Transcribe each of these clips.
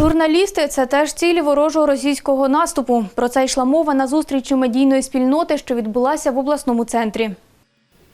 Журналісти це теж цілі ворожого російського наступу. Про це йшла мова на зустрічі медійної спільноти, що відбулася в обласному центрі.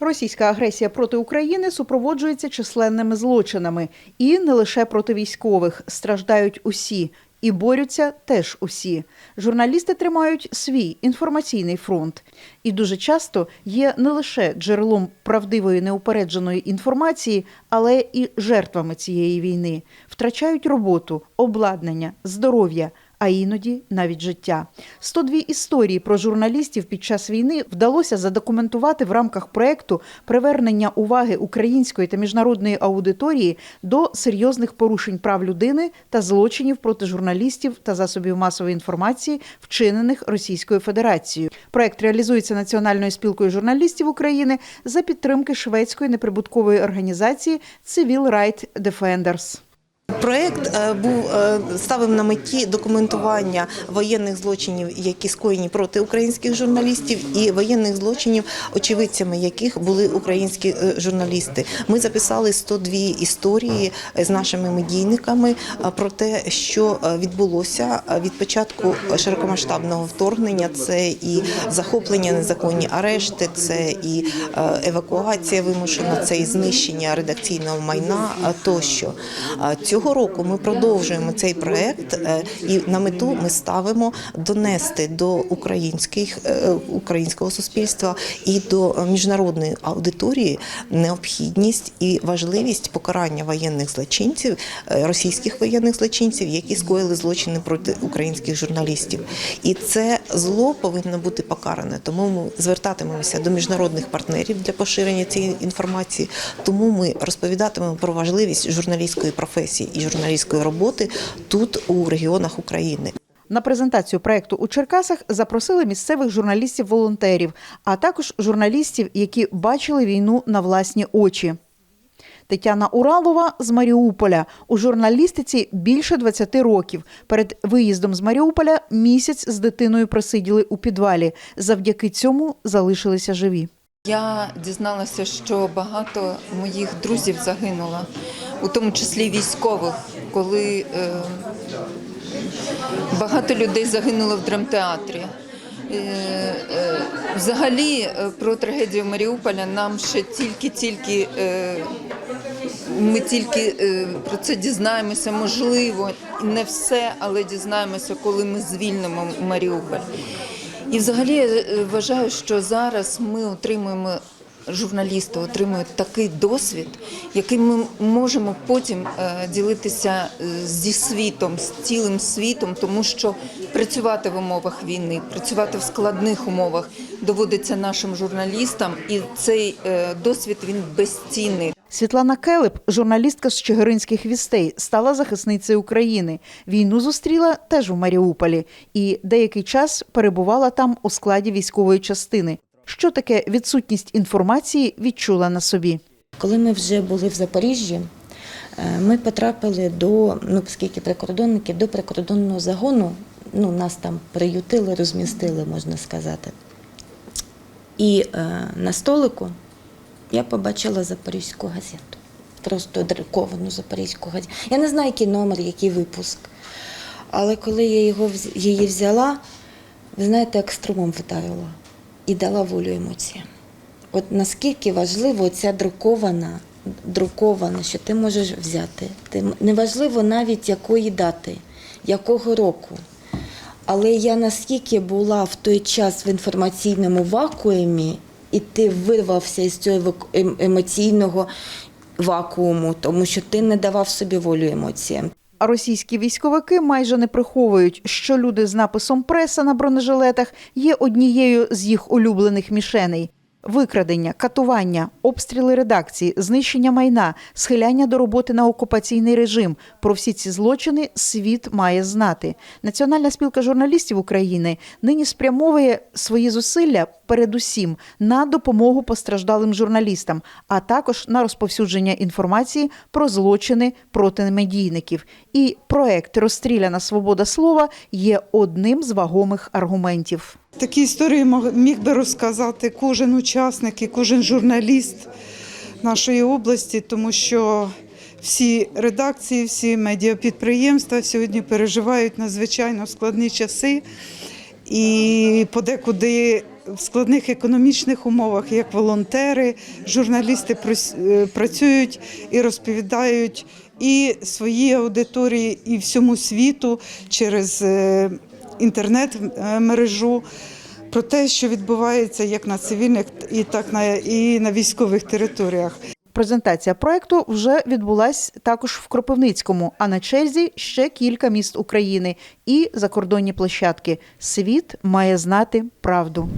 Російська агресія проти України супроводжується численними злочинами, і не лише проти військових страждають усі. І борються теж усі. Журналісти тримають свій інформаційний фронт, і дуже часто є не лише джерелом правдивої неупередженої інформації, але і жертвами цієї війни, втрачають роботу, обладнання, здоров'я, а іноді навіть життя. 102 історії про журналістів під час війни вдалося задокументувати в рамках проекту привернення уваги української та міжнародної аудиторії до серйозних порушень прав людини та злочинів проти журналістів та засобів масової інформації, вчинених Російською Федерацією. Проект реалізується Національною спілкою журналістів України за підтримки шведської неприбуткової організації Civil Right Defenders. Проект е, був е, ставив на меті документування воєнних злочинів, які скоєні проти українських журналістів, і воєнних злочинів, очевидцями яких були українські е, журналісти. Ми записали 102 історії з нашими медійниками про те, що відбулося від початку широкомасштабного вторгнення. Це і захоплення, незаконні арешти, це і евакуація вимушена, це і знищення редакційного майна тощо. Е, Цього року ми продовжуємо цей проект, е, і на мету ми ставимо донести до українських е, українського суспільства і до міжнародної аудиторії необхідність і важливість покарання воєнних злочинців, е, російських воєнних злочинців, які скоїли злочини проти українських журналістів. І це зло повинно бути покаране. Тому ми звертатимемося до міжнародних партнерів для поширення цієї інформації. Тому ми розповідатимемо про важливість журналістської професії і журналістської роботи тут у регіонах України. На презентацію проекту у Черкасах запросили місцевих журналістів-волонтерів, а також журналістів, які бачили війну на власні очі. Тетяна Уралова з Маріуполя у журналістиці більше 20 років. Перед виїздом з Маріуполя місяць з дитиною просиділи у підвалі. Завдяки цьому залишилися живі. Я дізналася, що багато моїх друзів загинуло, у тому числі військових, коли е, багато людей загинуло в драмтеатрі. Е, е, взагалі е, про трагедію Маріуполя нам ще тільки-тільки ми тільки е, про це дізнаємося, можливо, не все, але дізнаємося, коли ми звільнимо Маріуполь. І взагалі я е, вважаю, що зараз ми отримуємо. Журналісти отримують такий досвід, яким ми можемо потім е, ділитися зі світом, з цілим світом, тому що працювати в умовах війни, працювати в складних умовах доводиться нашим журналістам, і цей досвід він безцінний. Світлана Келеп, журналістка з Чигиринських вістей, стала захисницею України. Війну зустріла теж у Маріуполі і деякий час перебувала там у складі військової частини. Що таке відсутність інформації, відчула на собі. Коли ми вже були в Запоріжжі, е, ми потрапили до, ну оскільки прикордонники, до прикордонного загону. Ну, нас там приютили, розмістили, можна сказати. І е, на столику я побачила запорізьку газету. Просто друковану запорізьку газету. Я не знаю, який номер, який випуск. Але коли я його, її взяла, ви знаєте, як струмом вдарила і дала волю емоціям. От наскільки важливо ця друкована, друкована, що ти можеш взяти. Ти, неважливо навіть якої дати, якого року. Але я наскільки була в той час в інформаційному вакуумі, і ти вирвався із цього ем- емоційного вакууму, тому що ти не давав собі волю емоціям. А російські військовики майже не приховують, що люди з написом преса на бронежилетах є однією з їх улюблених мішеней. Викрадення, катування, обстріли редакції, знищення майна, схиляння до роботи на окупаційний режим. Про всі ці злочини світ має знати. Національна спілка журналістів України нині спрямовує свої зусилля передусім на допомогу постраждалим журналістам, а також на розповсюдження інформації про злочини проти медійників. І проект Розстріляна свобода слова є одним з вагомих аргументів. Такі історії міг би розказати кожен учасник і кожен журналіст нашої області, тому що всі редакції, всі медіапідприємства сьогодні переживають надзвичайно складні часи. І подекуди в складних економічних умовах, як волонтери, журналісти е, працюють і розповідають і своїй аудиторії, і всьому світу через е, інтернет-мережу про те, що відбувається як на цивільних, і так на і на військових територіях. Презентація проекту вже відбулась також в Кропивницькому, а на черзі ще кілька міст України і закордонні площадки. Світ має знати правду.